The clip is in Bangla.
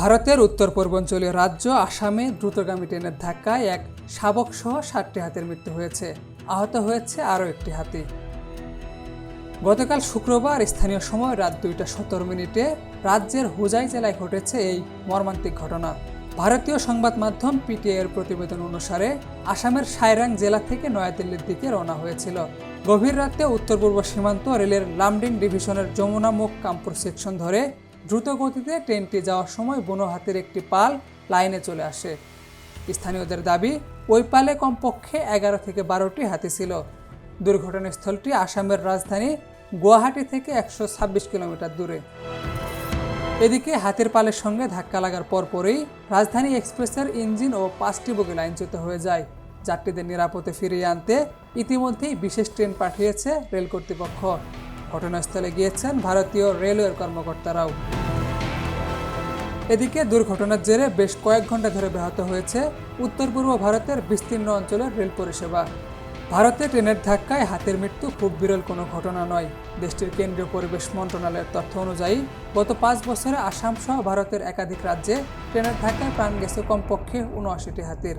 ভারতের উত্তর পূর্বাঞ্চলীয় রাজ্য আসামে দ্রুতগামী ট্রেনের ধাক্কায় এক শাবক সহ ষাটটি হাতির মৃত্যু হয়েছে। আহত হয়েছে আরও একটি হাতি। গতকাল শুক্রবার স্থানীয় সময় রাত দুইটা সতেরো মিনিটে রাজ্যের হুজাই জেলায় ঘটেছে এই মর্মান্তিক ঘটনা। ভারতীয় সংবাদ মাধ্যম পিটিআই এর প্রতিবেদন অনুসারে আসামের সাইরাং জেলা থেকে নয়াদিল্লির দিকে রওনা হয়েছিল। গভীর রাতে উত্তর পূর্ব সীমান্ত রেলের লামডিং ডিভিশনের যমুনা মুখ কামপুর সেকশন ধরে দ্রুত গতিতে ট্রেনটি যাওয়ার সময় বুনো হাতির একটি পাল লাইনে চলে আসে। স্থানীয়দের দাবি, ওই পালে কমপক্ষে এগারো থেকে বারোটি হাতি ছিল। দুর্ঘটনাস্থলটি আসামের রাজধানী গুয়াহাটি থেকে একশো ছাব্বিশ কিলোমিটার দূরে। এদিকে হাতির পালের সঙ্গে ধাক্কা লাগার পরপরই রাজধানী এক্সপ্রেসের ইঞ্জিন ও পাঁচটি বগি লাইনচ্যুত হয়ে যায়। যাত্রীদের নিরাপদে ফিরিয়ে আনতে ইতিমধ্যেই বিশেষ ট্রেন পাঠিয়েছে রেল কর্তৃপক্ষ। ঘটনাস্থলে গিয়েছেন ভারতীয় রেলওয়ের কর্মকর্তারাও। এদিকে দুর্ঘটনার জেরে বেশ কয়েক ঘণ্টা ধরে ব্যাহত হয়েছে উত্তর পূর্ব ভারতের বিস্তীর্ণ অঞ্চলের রেল পরিষেবা। ভারতে ট্রেনের ধাক্কায় হাতের মৃত্যু খুব বিরল কোনো ঘটনা নয়। দেশটির কেন্দ্রীয় পরিবেশ মন্ত্রণালয়ের তথ্য অনুযায়ী, গত পাঁচ বছরে আসাম সহ ভারতের একাধিক রাজ্যে ট্রেনের ধাক্কায় প্রাণ গেছে কমপক্ষে উনআশিটি হাতির।